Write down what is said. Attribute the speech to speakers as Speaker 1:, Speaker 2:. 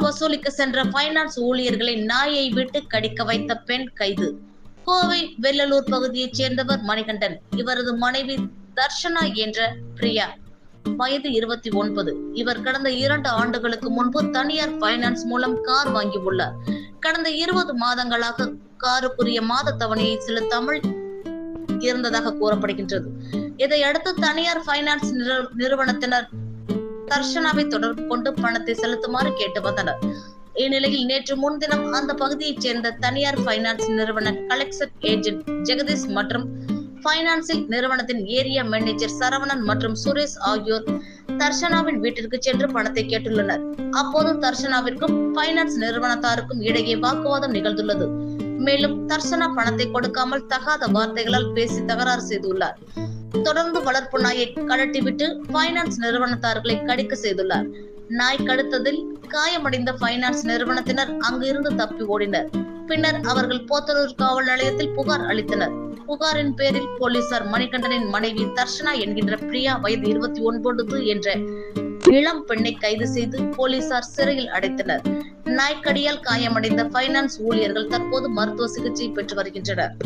Speaker 1: வசூலிக்க சென்ற பைனான்ஸ் ஊழியர்களை நாயை விட்டு கடிக்க வைத்த பெண் கைது. கோவை வெள்ளலூர் பகுதியைச் சேர்ந்தவர் மணிகண்டன். இவரது மனைவி தர்ஷனா என்ற பிரியா. வயது இருபத்தி ஒன்பது. இவர் கடந்த இரண்டு ஆண்டுகளுக்கு முன்பு தனியார் பைனான்ஸ் மூலம் கார் வாங்கியுள்ளார். கடந்த இருபது மாதங்களாக காருக்குரிய மாத தவணையை சில தமிழ் இருந்ததாக கூறப்படுகின்றது. இதையடுத்து தனியார் பைனான்ஸ் நிறுவனத்தினர் தர்ஷனாவை தொடர்பு கொண்டு பணத்தை செலுத்துமாறு கேட்டு வந்தனர். இந்நிலையில் நேற்று முன்தினம் அந்த பகுதியைச் சேர்ந்த தனியார் பைனான்ஸ் நிறுவன கலெக்ஷன் ஏஜென்ட் ஜெகதீஷ் மற்றும் பைனான்சிங் நிறுவனத்தின் ஏரியா மேனேஜர் சரவணன் மற்றும் சுரேஷ் ஆகியோர் தர்ஷனாவின் வீட்டிற்கு சென்று பணத்தை கேட்டுள்ளனர். அப்போது தர்ஷனாவிற்கும் பைனான்ஸ் நிறுவனத்தாருக்கும் இடையே வாக்குவாதம் நிகழ்ந்துள்ளது. மேலும் தர்ஷனா பணத்தை கொடுக்காமல் தகாத வார்த்தைகளால் பேசி தகராறு செய்துள்ளார். தொடர்ந்து வளர்ப்பு நாயை கழட்டிவிட்டு பைனான்ஸ் நிறுவனத்தார்களை கடிக்க செய்துள்ளார். நாய் கடுத்ததில் காயமடைந்த பைனான்ஸ் நிறுவனத்தினர் அங்கிருந்து தப்பி ஓடினர். பின்னர் அவர்கள் போத்தலூர் காவல் நிலையத்தில் புகார் அளித்தனர். புகாரின் பேரில் போலீசார் மணிகண்டனின் மனைவி தர்ஷனா என்கின்ற பிரியா வயது இருபத்தி ஒன்பது என்ற இளம் பெண்ணை கைது செய்து போலீசார் சிறையில் அடைத்தனர். நாய்க்கடியால் காயமடைந்த பைனான்ஸ் ஊழியர்கள் தற்போது மருத்துவ சிகிச்சை பெற்று வருகின்றனர்.